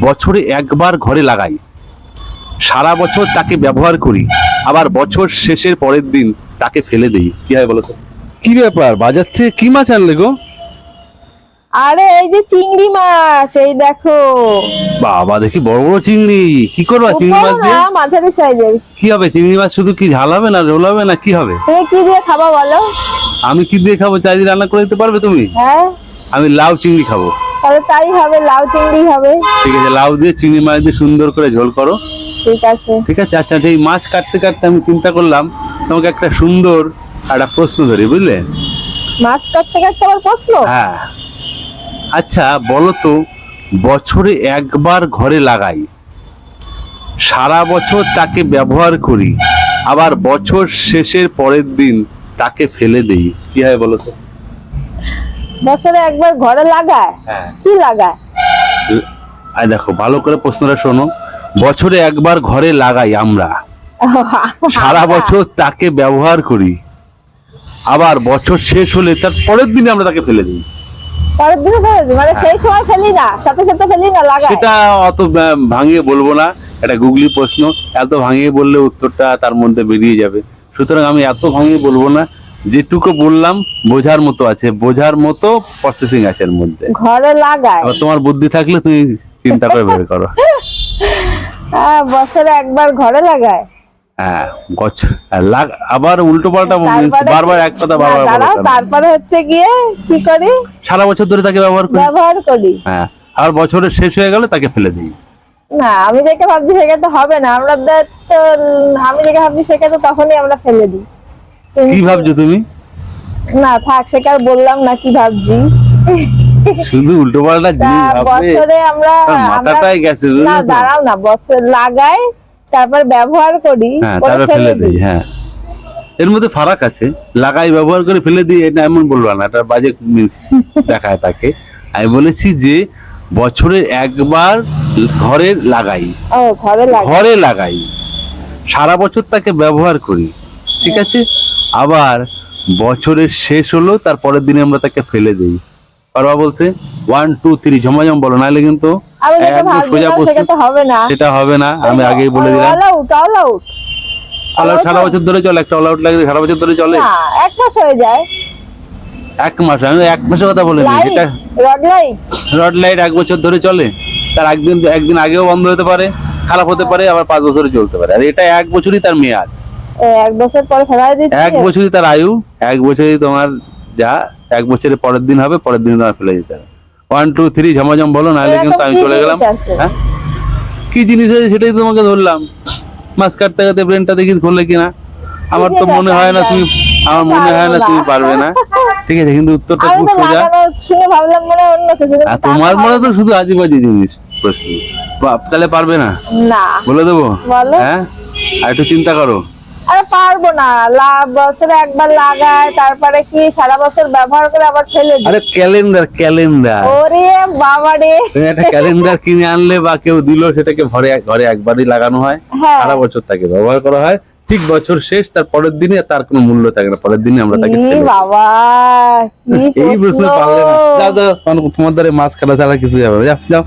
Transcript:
বছরে একবার ঘরে লাগাই। সারা বছর তাকে ব্যবহার করি আবার বছর শেষের পরের দিন তাকে ফেলে দেই। কি হয় বলো তো? কি ব্যাপার? বাজার থেকে কি মাছ আনলে গো? আরে এই যে চিংড়ি মাছ এই দেখো। বাবা দেখি বড় বড় চিংড়ি। কি করবা চিংড়ি মাছ দিয়ে? মাঝারি সাইজের। কি হবে? চিংড়ি মাছ শুধু কি ঝাল হবে না রোল হবে না কি হবে? তুমি কি দিয়ে খাবা বলো? আমি কি দিয়ে খাব? চাই দিয়ে রান্না করে দিতে পারবে তুমি? হ্যাঁ। আমি লাউ চিংড়ি খাব। তাহলে তাই হবে লাউ চিংড়ি হবে। ঠিক আছে লাউ দিয়ে চিংড়ি মাছ দিয়ে সুন্দর করে ঝোল করো। ঠিক আছে। ঠিক আছে আচ্ছা এই মাছ কাটতে কাটতে আমি চিন্তা করলাম তোমাকে একটা সুন্দর একটা প্রশ্ন ধরি বুঝলে? মাছ কাটতে কাটতে আবার প্রশ্ন? হ্যাঁ। আচ্ছা বলো তো বছরে একবার ঘরে লাগাই। সারা বছর তাকে ব্যবহার করি আবার বছর শেষের পরের দিন তাকে ফেলে দেই। কি হয় বলো তো? বছরে একবার ঘরে লাগায়? হ্যাঁ। কি লাগায়? আর দেখো ভালো করে প্রশ্নটা শোনো। বছরে একবার ঘরে লাগাই আমরা। সারা বছর তাকে ব্যবহার করি। আবার বছর শেষ হলে তার পরের দিনে আমরা তাকে ফেলে দিই। পরের দিনে ফেলেছি মানে সেই সময় ফেলি না সাথে সাথে ফেলি না লাগায়? সেটা অত ভাঙিয়ে বলব না। এটা গুগলি প্রশ্ন। এত ভাঙিয়ে বললে উত্তরটা তার মধ্যে বেরিয়ে যাবে। সুতরাং আমি এত ভাঙিয়ে বলব না যেটুকু বললাম বোঝার মতো আছে। বোঝার মতো প্রসেসিং আছে এর মধ্যে। ঘরে লাগায়। তোমার বুদ্ধি থাকলে তুমি চিন্তা করে বের করো। বছরে একবার ঘরে লাগায়? হ্যাঁ আবার উল্টো পাল্টা বারবার এক কথা বারবার? তারপরে হচ্ছে গিয়ে কি করি? সারা বছর ধরে তাকে ব্যবহার করি? ব্যবহার করি। হ্যাঁ আর বছরের শেষ হয়ে গেলে তাকে ফেলে দিই। না আমি যেটা ভাবছি সেটা তো হবে না। আমরা তো আমি যেটা ভাবছি সেটা তো তখনই আমরা ফেলে দিই। কি ভাবছ তুমি? না থাক সেটা আর বললাম না কি ভাবছি। শুধু উল্টো পাল্টা জিনিস বছরে আমরা মাথাটাই গেছে না দাঁড়াও না বছর লাগাই তারপর ব্যবহার করি হ্যাঁ করে ফেলে দিই হ্যাঁ। এর মধ্যে ফারাক আছে লাগাই ব্যবহার করে ফেলে দিই এটা এমন বলব না এটা বাজে মিন্স দেখায় তাকে। আমি বলেছি যে বছরে একবার ঘরে লাগাই। ও ঘরে লাগাই। ঘরে লাগাই। সারা বছর তাকে ব্যবহার করি ঠিক আছে? আবার বছরের শেষ হলো তার পরের দিনে আমরা তাকে ফেলে দিই। পারবা বলতে? ওয়ান টু থ্রি ঝমাঝম বলো নাহলে কিন্তু সোজা সেটা হবে না। সেটা হবে না আমি আগেই বলে দিলাম। All out all out all out সারা বছর ধরে চলে একটা অল আউট লাগে সারা বছর ধরে চলে? এক মাস হয়ে যায়। এক মাস আমি এক মাসের কথা বলিনি যেটা রড লাইট রড লাইট এক বছর ধরে চলে তার একদিন একদিন আগেও বন্ধ হতে পারে খারাপ হতে পারে আবার পাঁচ বছরে চলতে পারে। আর এটা এক বছরই তার মেয়াদ। এক বছর পরে ফেলাই দিচ্ছি। এক বছরই তার আয়ু এক বছরই তোমার যা এক বছরের পরের দিন হবে পরের দিন তোমার ফেলে দিতে হবে। ওয়ান টু থ্রি ঝমাঝম বলো নাহলে কিন্তু আমি চলে গেলাম। হ্যাঁ? কি জিনিস আছে সেটাই তোমাকে ধরলাম। মাছ কাটতে কাটতে ব্রেনটা দেখি খুললে কিনা? আমার তো মনে হয় না তুমি আমার মনে হয় না তুমি পারবে না। ঠিক আছে কিন্তু উত্তরটা খুব সোজা। শুনে ভাবলাম মনে অন্য কিছু আর তোমার মনে তো শুধু আজীবাজি জিনিস প্রশ্ন। তাহলে পারবে না? না। বলে দেবো? হ্যাঁ? আর একটু চিন্তা করো। আরে পারব না। লা- বছরে একবার লাগায় তারপরে কি সারা বছর ব্যবহার করে আবার ফেলে দিই? আরে ক্যালেন্ডার ক্যালেন্ডার। ওরে বাবা রে। তুমি একটা ক্যালেন্ডার কিনে আনলে বা কেউ দিল সেটাকে ঘরে ঘরে একবারই লাগানো হয়। হ্যাঁ। সারা বছর তাকে ব্যবহার করা হয়। ঠিক বছর শেষ তার পরের দিনে তার কোনো মূল্য থাকে না। পরের দিনে আমরা তাকে। বাবা কি এই প্রশ্ন। পারলে না। যাও যাও তোমার- তোমার দ্বারা মাছ কাটা ছাড়া কিছু যাবে না। যাও যাও।